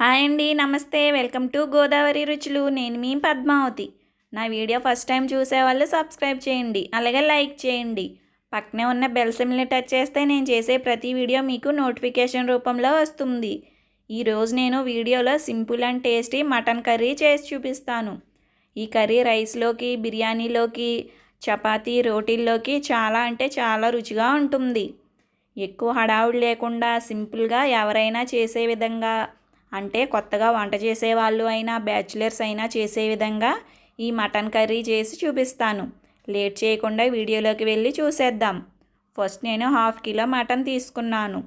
Hi అండి నమస్తే. Welcome to Godavari రుచులు. నేను మీ పద్మావతి. నా వీడియో ఫస్ట్ టైం చూసేవాళ్ళు సబ్స్క్రైబ్ చేయండి అలాగే లైక్ చేయండి. పక్కనే ఉన్న బెల్ సిమ్ని టచ్ చేస్తే నేను చేసే ప్రతి వీడియో మీకు నోటిఫికేషన్ రూపంలో వస్తుంది. ఈరోజు నేను వీడియోలో simple and tasty mutton curry చేసి చూపిస్తాను. ఈ కర్రీ రైస్లోకి బిర్యానీలోకి చపాతీ రోటీల్లోకి చాలా అంటే చాలా రుచిగా ఉంటుంది. ఎక్కువ హడావుడి లేకుండా సింపుల్గా ఎవరైనా చేసే విధంగా అంటే కొత్తగా వంట చేసే వాళ్ళు అయినా బ్యాచిలర్స్ అయినా చేసే విధంగా ఈ మటన్ కర్రీ చేసి చూపిస్తాను. లేట్ చేయకుండా వీడియోలోకి వెళ్ళి చూసేద్దాం. ఫస్ట్ నేను హాఫ్ కిలో మటన్ తీసుకున్నాను.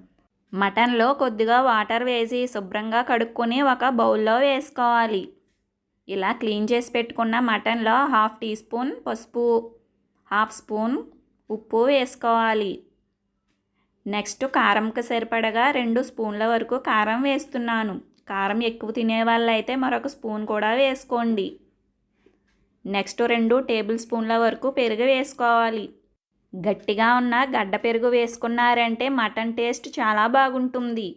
మటన్లో కొద్దిగా వాటర్ వేసి శుభ్రంగా కడుక్కొని ఒక బౌల్లో వేసుకోవాలి. ఇలా క్లీన్ చేసి పెట్టుకున్న మటన్లో హాఫ్ టీ స్పూన్ పసుపు హాఫ్ స్పూన్ ఉప్పు వేసుకోవాలి. నెక్స్ట్ కారంకి సరిపడగా రెండు స్పూన్ల వరకు కారం వేస్తున్నాను. కారం ఎక్కువ తినే వాళ్ళైతే మరొక స్పూన్ కూడా వేసుకోండి. నెక్స్ట్ రెండు టేబుల్ స్పూన్ల వరకు పెరుగు వేసుకోవాలి. గట్టిగా ఉన్న గడ్డ పెరుగు వేసుకున్నారంటే మటన్ టేస్ట్ చాలా బాగుంటుంది.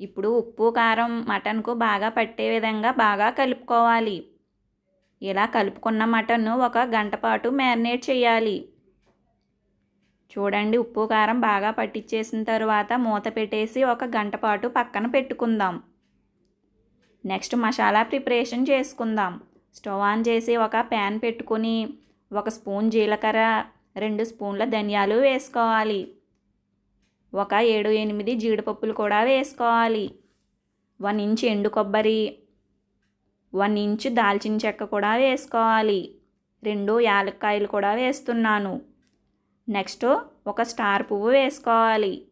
ఇప్పుడు ఉప్పు కారం మటన్కు బాగా పట్టే విధంగా బాగా కలుపుకోవాలి. ఇలా కలుపుకున్న మటన్ను ఒక గంట పాటు మ్యారినేట్ చేయాలి. చూడండి ఉప్పు కారం బాగా పట్టించేసిన తర్వాత మూత పెట్టేసి ఒక గంట పాటు పక్కన పెట్టుకుందాం. నెక్స్ట్ మసాలా ప్రిపరేషన్ చేసుకుందాం. స్టవ్ ఆన్ చేసి ఒక ప్యాన్ పెట్టుకొని ఒక స్పూన్ జీలకర్ర రెండు స్పూన్ల ధనియాలు వేసుకోవాలి. ఒక ఏడు ఎనిమిది జీడిపప్పులు కూడా వేసుకోవాలి. వన్ ఇంచ్ ఎండు కొబ్బరి వన్ ఇంచ్ దాల్చిన చెక్క కూడా వేసుకోవాలి. రెండు యాలక్కాయలు కూడా వేస్తున్నాను. నెక్స్ట్ ఒక స్టార్ పువ్వు వేసుకోవాలి.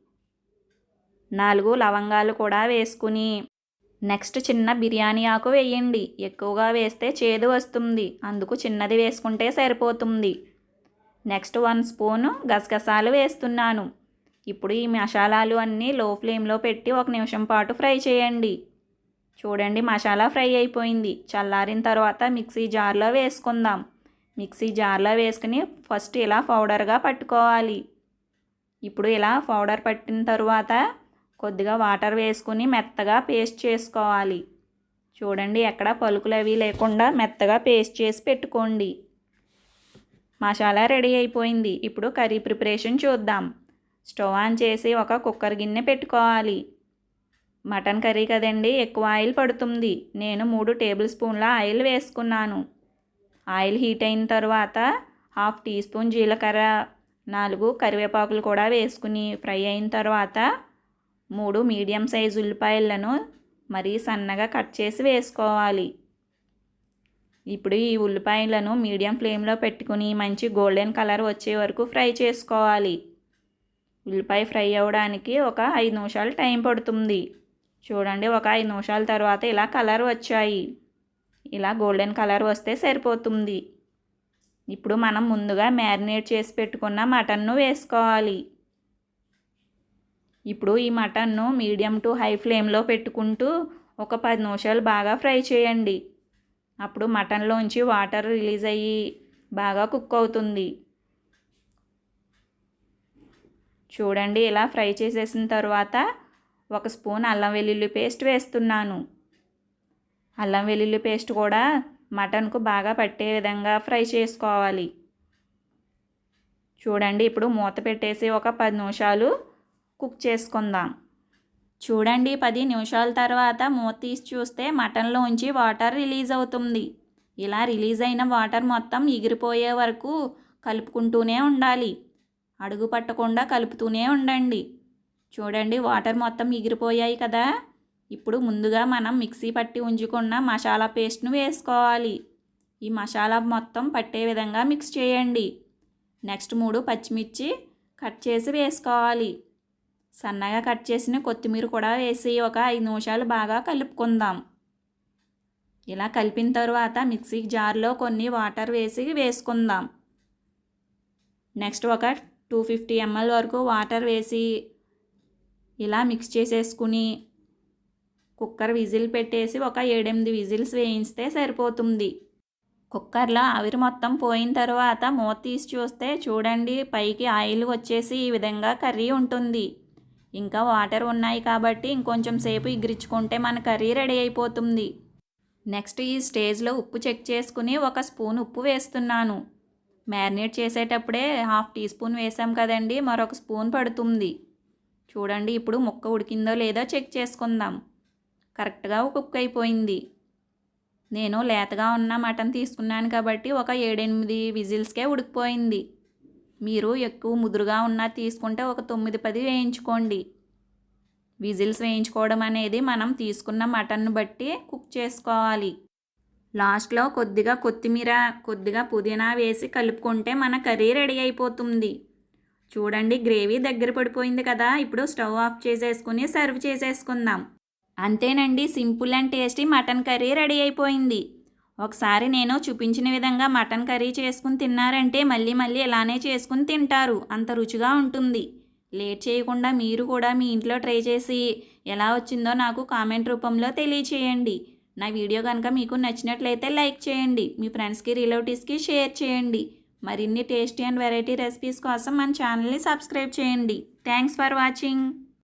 నాలుగు లవంగాలు కూడా వేసుకుని నెక్స్ట్ చిన్న బిర్యానీ ఆకు వేయండి. ఎక్కువగా వేస్తే చేదు వస్తుంది. అందుకు చిన్నది వేసుకుంటే సరిపోతుంది. నెక్స్ట్ వన్ స్పూను గసగసాలు వేస్తున్నాను. ఇప్పుడు ఈ మసాలాలు అన్నీ లో ఫ్లేమ్లో పెట్టి ఒక నిమిషం పాటు ఫ్రై చేయండి. చూడండి మసాలా ఫ్రై అయిపోయింది. చల్లారిన తర్వాత మిక్సీ జార్లో వేసుకుందాం. మిక్సీ జార్లో వేసుకుని ఫస్ట్ ఇలా పౌడర్గా పట్టుకోవాలి. ఇప్పుడు ఇలా పౌడర్ పట్టిన తర్వాత కొద్దిగా వాటర్ వేసుకుని మెత్తగా పేస్ట్ చేసుకోవాలి. చూడండి ఎక్కడ పలుకులు అవి లేకుండా మెత్తగా పేస్ట్ చేసి పెట్టుకోండి. మసాలా రెడీ అయిపోయింది. ఇప్పుడు కర్రీ ప్రిపరేషన్ చూద్దాం. స్టవ్ ఆన్ చేసి ఒక కుక్కర్ గిన్నె పెట్టుకోవాలి. మటన్ కర్రీ కదండి ఎక్కువ ఆయిల్ పడుతుంది. నేను మూడు టేబుల్ స్పూన్ల ఆయిల్ వేసుకున్నాను. ఆయిల్ హీట్ అయిన తర్వాత హాఫ్ టీ స్పూన్ జీలకర్ర నాలుగు కరివేపాకులు కూడా వేసుకుని ఫ్రై అయిన తర్వాత మూడు మీడియం సైజు ఉల్లిపాయలను మరీ సన్నగా కట్ చేసి వేసుకోవాలి. ఇప్పుడు ఈ ఉల్లిపాయలను మీడియం ఫ్లేమ్లో పెట్టుకుని మంచి గోల్డెన్ కలర్ వచ్చే వరకు ఫ్రై చేసుకోవాలి. ఉల్లిపాయ ఫ్రై అవ్వడానికి ఒక ఐదు నిమిషాలు టైం పడుతుంది. చూడండి ఒక ఐదు నిమిషాల తర్వాత ఇలా కలర్ వచ్చాయి. ఇలా గోల్డెన్ కలర్ వస్తే సరిపోతుంది. ఇప్పుడు మనం ముందుగా మ్యారినేట్ చేసి పెట్టుకున్న మటన్ను వేసుకోవాలి. ఇప్పుడు ఈ మటన్ను మీడియం టు హై ఫ్లేమ్లో పెట్టుకుంటూ ఒక పది నిమిషాలు బాగా ఫ్రై చేయండి. అప్పుడు మటన్లోంచి వాటర్ రిలీజ్ అయ్యి బాగా కుక్ అవుతుంది. చూడండి ఇలా ఫ్రై చేసేసిన తర్వాత ఒక స్పూన్ అల్లం వెల్లుల్లి పేస్ట్ వేస్తున్నాను. అల్లం వెల్లుల్లి పేస్ట్ కూడా మటన్కు బాగా పట్టే విధంగా ఫ్రై చేసుకోవాలి. చూడండి ఇప్పుడు మూత పెట్టేసి ఒక పది నిమిషాలు కుక్ చేసుకుందాం. చూడండి పది నిమిషాల తర్వాత మూత తీసి చూస్తే మటన్లోంచి వాటర్ రిలీజ్ అవుతుంది. ఇలా రిలీజ్ అయిన వాటర్ మొత్తం ఎగిరిపోయే వరకు కలుపుకుంటూనే ఉండాలి. అడుగు పట్టకుండా కలుపుతూనే ఉండండి. చూడండి వాటర్ మొత్తం ఎగిరిపోయాయి కదా. ఇప్పుడు ముందుగా మనం మిక్సీ పట్టి ఉంచుకున్న మసాలా పేస్ట్ను వేసుకోవాలి. ఈ మసాలా మొత్తం పట్టే విధంగా మిక్స్ చేయండి. నెక్స్ట్ మూడు పచ్చిమిర్చి కట్ చేసి వేసుకోవాలి. సన్నగా కట్ చేసిన కొత్తిమీర కూడా వేసి ఒక ఐదు నిమిషాలు బాగా కలుపుకుందాం. ఇలా కలిపిన తర్వాత మిక్సీ జార్లో కొన్ని వాటర్ వేసి వేసుకుందాం. నెక్స్ట్ ఒక టూ ఫిఫ్టీ ఎంఎల్ వరకు వాటర్ వేసి ఇలా మిక్స్ చేసేసుకుని కుక్కర్ విజిల్ పెట్టేసి ఒక ఏడెనిమిది విజిల్స్ వేయిస్తే సరిపోతుంది. కుక్కర్లో ఆవిరి మొత్తం పోయిన తర్వాత మూత తీసి చూస్తే చూడండి పైకి ఆయిల్ వచ్చేసి ఈ విధంగా కర్రీ ఉంటుంది. ఇంకా వాటర్ ఉన్నాయి కాబట్టి ఇంకొంచెం సేపు ఇగ్గిరించుకుంటే మన కర్రీ రెడీ అయిపోతుంది. నెక్స్ట్ ఈ స్టేజ్లో ఉప్పు చెక్ చేసుకుని ఒక స్పూన్ ఉప్పు వేస్తున్నాను. మ్యారినేట్ చేసేటప్పుడే హాఫ్ టీ స్పూన్ వేసాం కదండి మరొక స్పూన్ పడుతుంది. చూడండి ఇప్పుడు ముక్క ఉడికిందో లేదో చెక్ చేసుకుందాం. కరెక్ట్గా కుక్ అయిపోయింది. నేను లేతగా ఉన్న మటన్ తీసుకున్నాను కాబట్టి ఒక ఏడెనిమిది విజిల్స్కే ఉడికిపోయింది. మీరు ఎక్కువ ముదురుగా ఉన్న తీసుకుంటే ఒక తొమ్మిది పది వేయించుకోండి. విజిల్స్ వేయించుకోవడం అనేది మనం తీసుకున్న మటన్ను బట్టి కుక్ చేసుకోవాలి. లాస్ట్లో కొద్దిగా కొత్తిమీర కొద్దిగా పుదీనా వేసి కలుపుకుంటే మన కర్రీ రెడీ అయిపోతుంది. చూడండి గ్రేవీ దగ్గర పడిపోయింది కదా ఇప్పుడు స్టవ్ ఆఫ్ చేసేసుకుని సర్వ్ చేసేసుకుందాం. అంతేనండి simple and tasty mutton curry ready అయిపోయింది. ఒకసారి నేను చూపించిన విధంగా మటన్ కర్రీ చేసుకుని తిన్నారంటే మళ్ళీ మళ్ళీ ఇలానే చేసుకుని తింటారు. అంత రుచిగా ఉంటుంది. లేట్ చేయకుండా మీరు కూడా మీ ఇంట్లో ట్రై చేసి ఎలా వచ్చిందో నాకు కామెంట్ రూపంలో తెలియచేయండి. నా వీడియో కనుక మీకు నచ్చినట్లయితే లైక్ చేయండి. మీ ఫ్రెండ్స్కి రిలేటివ్స్కి షేర్ చేయండి. మరిన్ని టేస్టీ అండ్ వెరైటీ రెసిపీస్ కోసం మన ఛానల్ని సబ్స్క్రైబ్ చేయండి. Thanks for watching.